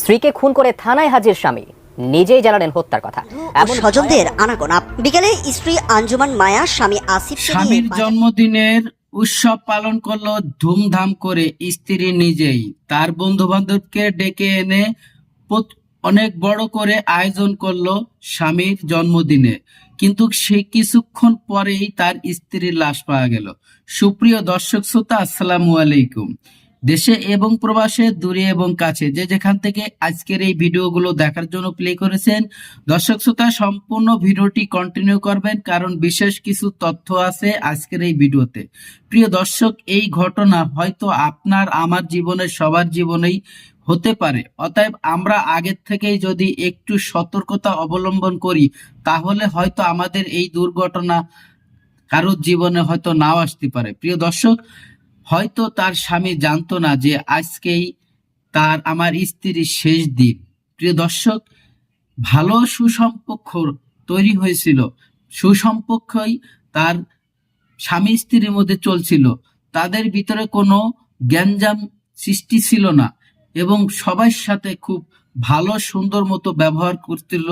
স্ত্রীকে খুন করে থানায় হাজির স্বামী। নিজেই জানালেন হত্যার কথা। এমন স্বজনদের আনাগোনা। বিকেলে স্ত্রী আঞ্জুমান মায়া স্বামী আসিফ স্বামীর জন্মদিনের উৎসব পালন করল ধুমধাম করে স্ত্রী নিজেই। তার বন্ধু বান্ধবকে ডেকে এনে অনেক বড় করে আয়োজন করল স্বামীর জন্মদিনে। কিন্তু সে কিছুক্ষণ পরেই তার স্ত্রীর লাশ পাওয়া গেল। সুপ্রিয় দর্শক শ্রোতা আসসালামু আলাইকুম। দেশে এবং প্রবাসে, দূরে এবং কাছে। যে যেখান থেকে আজকের এই ভিডিওগুলো দেখার জন্য প্লে করেছেন, দর্শক শ্রোতা, সম্পূর্ণ ভিডিওটি কন্টিনিউ করবেন, কারণ বিশেষ কিছু তথ্য আছে আজকের এই ভিডিওতে। প্রিয় দর্শক, এই ঘটনা হয়তো আপনার, আমার জীবনের সবার জীবনেই হতে পারে। অতএব আমরা আগের থেকেই যদি একটু সতর্কতা অবলম্বন করি, তাহলে হয়তো আমাদের এই দুর্ঘটনা কারোর জীবনে হয়তো নাও আসতে পারে। প্রিয় দর্শক হয়তো তার স্বামী জানতো না যে আজকেই তার আমার স্ত্রীর শেষ দিন। প্রিয় দর্শক, ভালো সুসম্পর্ক তৈরি হয়েছিল। সুসম্পর্কই তার স্বামী স্ত্রীর মধ্যে চলছিল। তাদের ভিতরে কোনো গ্যাঞ্জাম সৃষ্টি ছিল না এবং সবার সাথে খুব ভালো, সুন্দর মতো ব্যবহার করছিল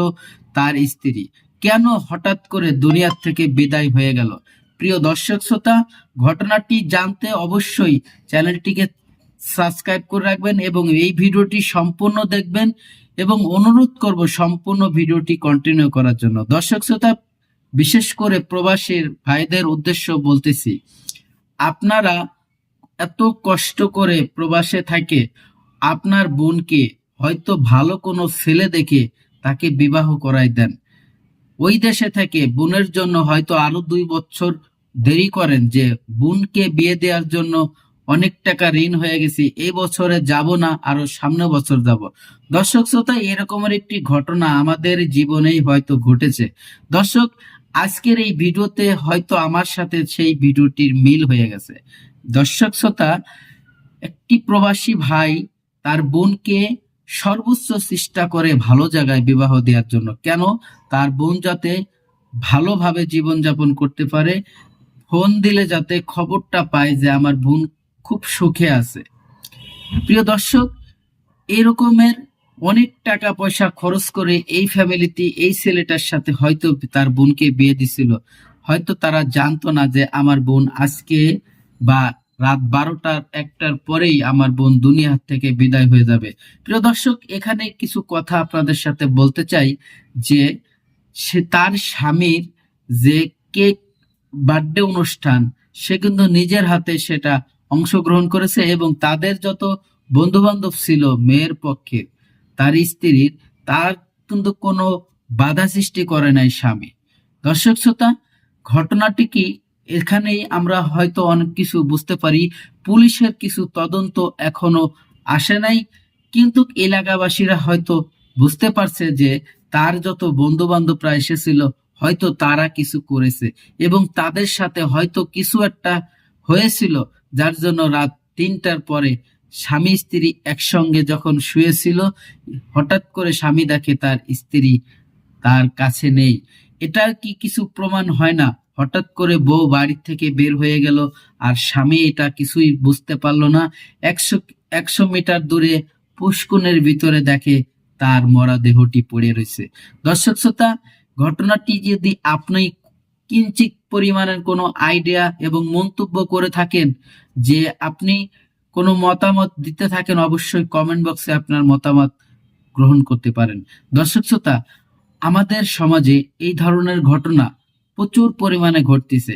তার স্ত্রী। কেন হঠাৎ করে দুনিয়ার থেকে বিদায় হয়ে গেল? প্রিয় দর্শক শ্রোতা, ঘটনাটি জানতে অবশ্যই চ্যানেলটিকে সাবস্ক্রাইব করে রাখবেন এবং এই ভিডিওটি সম্পূর্ণ দেখবেন এবং অনুরোধ করব সম্পূর্ণ ভিডিওটি কন্টিনিউ করার জন্য। দর্শক শ্রোতা, বিশেষ করে প্রবাসীর ভাইদের উদ্দেশ্য বলতেছি, আপনারা এত কষ্ট করে প্রবাসে থাকে, আপনার বোনকে হয়তো ভালো কোনো ছেলে দেখে তাকে বিবাহ করাই দেন। ওই দেশে থেকে বোনের জন্য হয়তো আরও দুই বছর দেরি করেন যে বোনকে বিয়ে দেওয়ার জন্য অনেক টাকা ঋণ হয়ে গেছি এই বছরে যাব না, আরও সামনে বছর যাব। দর্শক শ্রোতা, এরকমের একটি ঘটনা আমাদের জীবনেই হয়তো ঘটেছে। দর্শক, আজকের এই ভিডিওতে হয়তো আমার সাথে সেই ভিডিওটির মিল হয়ে গেছে। দর্শক শ্রোতা, একটি প্রবাসী ভাই তার বোনকে সর্বোচ্চ চেষ্টা করে ভালো জায়গায় বিবাহ দেওয়ার জন্য। কেন? তার বোন যাতে ভালোভাবে জীবনযাপন করতে পারে ফোন দিলে যাতে খবরটা পায় যে আমার বোন খুব সুখে আছে। প্রিয় দর্শক, এরকমের অনেক টাকা পয়সা খরচ করে এই ফ্যামিলিতে এই ছেলেটার সাথে হয়তো তার বোনকে বিয়ে দিছিল। হয়তো তারা জানতো না যে আমার বোন আজকে বা রাত বারোটার, একটার পরেই আমার বোন দুনিয়া থেকে বিদায় হয়ে যাবে। প্রিয় দর্শক, এখানে কিছু কথা আপনাদের সাথে বলতে চাই যে সে তার স্বামীর যে কেক বার্থডে অনুষ্ঠান, সে কিন্তু নিজের হাতে সেটা অংশগ্রহণ করেছে এবং তাদের যত বন্ধু বান্ধব ছিল মেয়ের পক্ষে, তার স্ত্রীর, তার কিন্তু কোনো বাধা সৃষ্টি করে নাই স্বামী। দর্শক শ্রোতা, ঘটনাটি কি এখানেই আমরা হয়তো অনেক কিছু বুঝতে পারি, পুলিশের কিছু তদন্ত এখনও আসে নাই, কিন্তু এলাকাবাসীরা হয়তো বুঝতে পারছে যে তার যত বন্ধু বান্ধবরা এসেছিল হয়তো তারা কিছু করেছে এবং তাদের সাথে হয়তো কিছু একটা হয়েছিল, যার জন্য রাত তিনটার পরে স্বামী স্ত্রী একসঙ্গে যখন শুয়েছিল, হঠাৎ করে স্বামী দেখে তার স্ত্রী তার কাছে নেই। এটা কি কিছু প্রমাণ হয় না? হঠাৎ করে বউ বাড়ি থেকে বের হয়ে গেল আর স্বামী এটা কিছুই বুঝতে পারল না। একশো একশো মিটার দূরে পুষ্কুনের ভিতরে দেখে তার মরা দেহটি পড়ে রয়েছে। দর্শক শ্রোতা ঘটনাটি যদি আপনি কিঞ্চিত পরিমাণের কোনো আইডিয়া এবং মন্তব্য করে থাকেন যে আপনি কোনো মতামত দিতে থাকেন, অবশ্যই কমেন্ট বক্সে আপনার মতামত গ্রহণ করতে পারেন। দর্শক শ্রোতা, আমাদের সমাজে এই ধরনের ঘটনা প্রচুর পরিমাণে ঘটতেছে।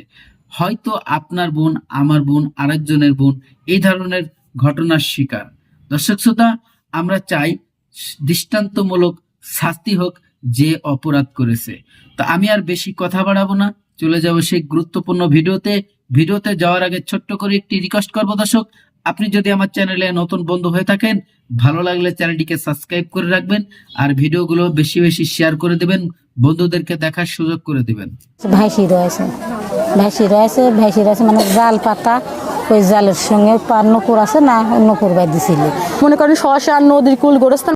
হয়তো আপনার বোন, আমার বোন, আরেকজনের বোন এই ধরনের ঘটনার শিকার। দর্শক শ্রোতা, আমরা চাই দৃষ্টান্তমূলক শাস্তি হোক যে অপরাধ করেছে। তো আমি আর বেশি কথা বাড়াবো না। চলে যাব সেই গুরুত্বপূর্ণ ভিডিওতে। ভিডিওতে যাওয়ার আগে ছোট্ট করে একটি রিকোয়েস্ট করব দর্শক আপনি যদি আমার চ্যানেলে নতুন বন্ধু হয়ে থাকেন ভালো লাগলে চ্যানেলটিকে সাবস্ক্রাইব করে রাখবেন আর ভিডিওগুলো বেশি বেশি শেয়ার করে দেবেন বন্ধুদেরকে দেখার সুযোগ করে দেবেন। ভাইসি রয়েছে ভাইসি রয়েছে ভাইসি রয়েছে মানে জাল পাতা ওই জালের সঙ্গে পার নকুর আছে না নকুর বাই দিছিল মনে করেন শশা নদীর কুল গোরস্থান